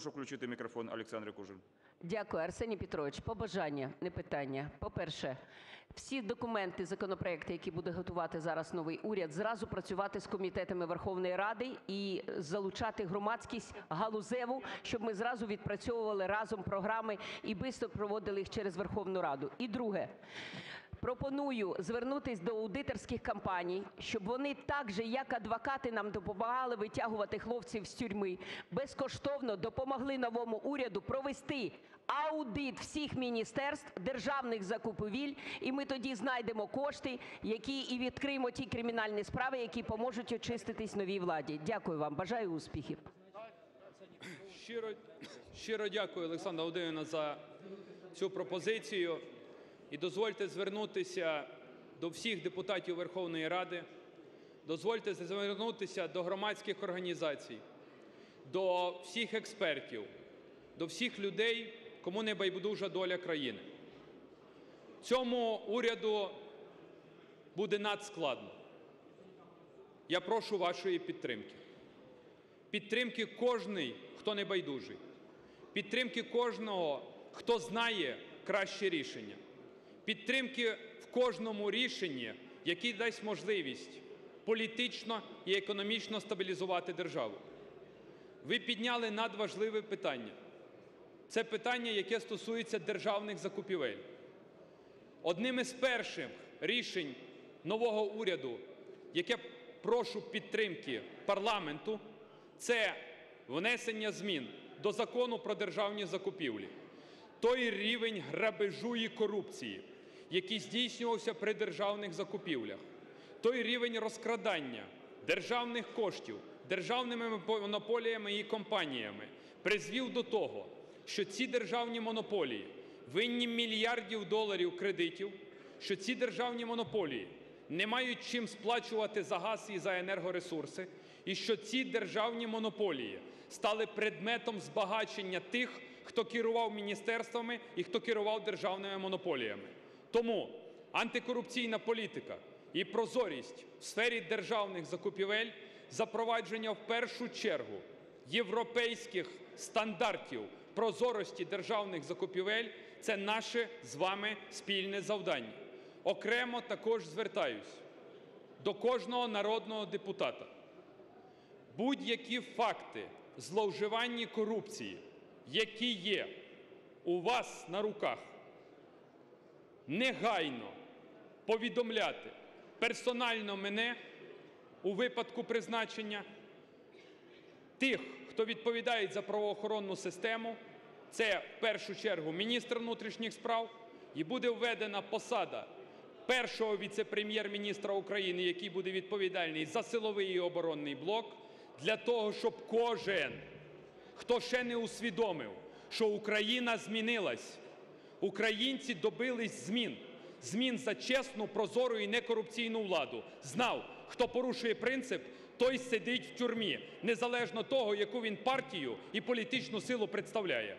Прошу включити мікрофон Олександрі Кужель. Дякую, Арсеній Петрович. Побажання, не питання. По-перше, всі документи, законопроекти, які буде готувати зараз новий уряд, зразу працювати з комітетами Верховної Ради і залучати громадськість галузеву, щоб ми зразу відпрацьовували разом програми і швидко проводили їх через Верховну Раду. І друге. Пропоную звернутись до аудиторських компаній, щоб вони так же, як адвокати, нам допомагали витягувати хлопців з тюрми, безкоштовно допомогли новому уряду провести аудит всіх міністерств, державних закупівель, і ми тоді знайдемо кошти, які і відкриємо ті кримінальні справи, які поможуть очиститись новій владі. Дякую вам. Бажаю успіхів. Щиро, щиро дякую, Олександра Володимирівна, за цю пропозицію. І дозвольте звернутися до всіх депутатів Верховної Ради, дозвольте звернутися до громадських організацій, до всіх експертів, до всіх людей, кому не байдужа доля країни. Цьому уряду буде надскладно. Я прошу вашої підтримки. Підтримки кожний, хто не байдужий. Підтримки кожного, хто знає краще рішення. Підтримки в кожному рішенні, яке дасть можливість політично і економічно стабілізувати державу. Ви підняли надважливе питання. Це питання, яке стосується державних закупівель. Одним із перших рішень нового уряду, яке прошу підтримки парламенту, це внесення змін до Закону про державні закупівлі. Той рівень грабежу і корупції, який здійснювався при державних закупівлях, той рівень розкрадання державних коштів державними монополіями і компаніями призвів до того, що ці державні монополії винні мільярдів доларів кредитів, що ці державні монополії не мають чим сплачувати за газ і за енергоресурси, і що ці державні монополії стали предметом збагачення тих, хто керував міністерствами і хто керував державними монополіями. Тому антикорупційна політика і прозорість в сфері державних закупівель, запровадження в першу чергу європейських стандартів прозорості державних закупівель – це наше з вами спільне завдання. Окремо також звертаюсь до кожного народного депутата. Будь-які факти зловживання корупції, які є у вас на руках, негайно повідомляти персонально мене у випадку призначення, тих, хто відповідає за правоохоронну систему, це в першу чергу міністр внутрішніх справ, і буде введена посада першого віце-прем'єр-міністра України, який буде відповідальний за силовий і оборонний блок, для того, щоб кожен, хто ще не усвідомив, що Україна змінилась, українці добились змін, змін за чесну, прозору і некорупційну владу, знав, хто порушує принцип, той сидить в тюрмі, незалежно того, яку він партію і політичну силу представляє.